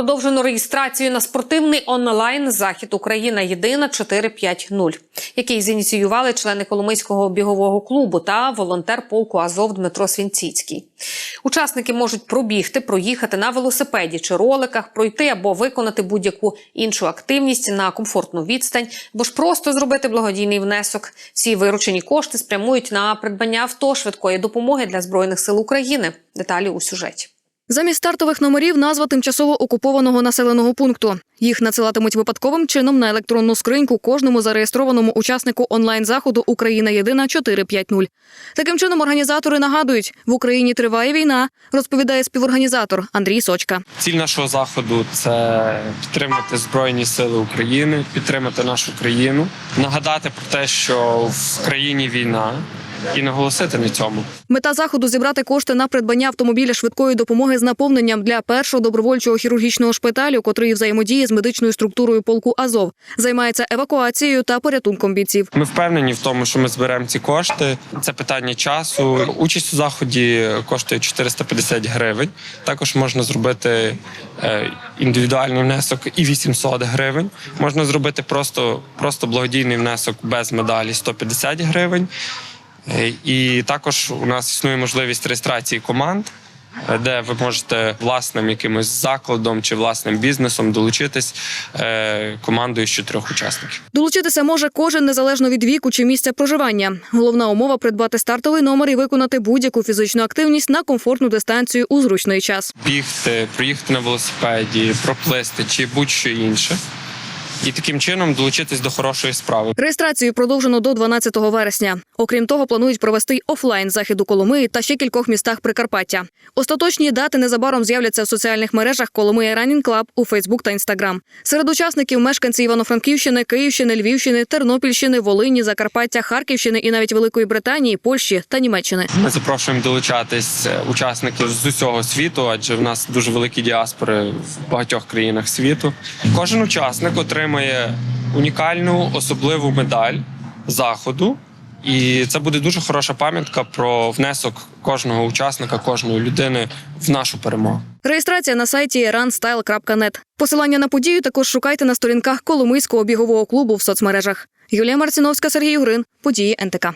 Продовжено реєстрацію на спортивний онлайн захід Україна Єдина 450, який зініціювали члени Коломийського бігового клубу та волонтер полку Азов Дмитро Свінціцький. Учасники можуть пробігти, проїхати на велосипеді чи роликах, пройти або виконати будь-яку іншу активність на комфортну відстань, або ж просто зробити благодійний внесок. Всі виручені кошти спрямують на придбання авто швидкої допомоги для збройних сил України. Деталі у сюжеті. Замість стартових номерів назва тимчасово окупованого населеного пункту. Їх надсилатимуть випадковим чином на електронну скриньку кожному зареєстрованому учаснику онлайн-заходу Україна Єдина 450. Таким чином організатори нагадують, в Україні триває війна, розповідає співорганізатор Андрій Сочка. Ціль нашого заходу це підтримати Збройні Сили України, підтримати нашу країну, нагадати про те, що в країні війна, і наголосити на цьому. Мета заходу зібрати кошти на придбання автомобіля швидкої допомоги з наповненням для першого добровольчого хірургічного шпиталю, котрий взаємодіє з медичною структурою полку Азов, займається евакуацією та порятунком бійців. Ми впевнені в тому, що ми зберемо ці кошти. Це питання часу. Участь у заході коштує 450 гривень. Також можна зробити е, індивідуальний внесок і 800 гривень. Можна зробити просто, просто благодійний внесок без медалі 150 гривень. І також у нас існує можливість реєстрації команд, е, де ви можете власним якимось закладом чи власним бізнесом долучитись е, командою з чотирьох учасників. Долучитися може кожен незалежно від віку чи місця проживання. Головна умова придбати стартовий номер і виконати будь-яку фізичну активність на комфортну дистанцію у зручний час. Бігти, проїхати на велосипеді, проплисти чи будь-що інше. І таким чином долучитись до хорошої справи. Реєстрацію продовжено до 12 вересня. Окрім того, планують провести й офлайн захід у Коломиї та ще кількох містах Прикарпаття. Остаточні дати незабаром з'являться в соціальних мережах Коломия Ранінг Клаб у Фейсбук та Інстаграм. Серед учасників мешканці Івано-Франківщини, Київщини, Львівщини, Тернопільщини, Волині, Закарпаття, Харківщини і навіть Великої Британії, Польщі та Німеччини. Ми запрошуємо долучатись е, учасників з усього світу, адже в нас дуже великі діаспори в багатьох країнах світу. Кожен учасник отримує унікальну особливу медаль заходу. І це буде дуже хороша пам'ятка про внесок кожного учасника, кожної людини в нашу перемогу. Реєстрація на сайті runstyle.net. Посилання на подію також шукайте на сторінках Коломийського бігового клубу в соцмережах. Юлія Марціновська, Сергій Югрин. Події НТК.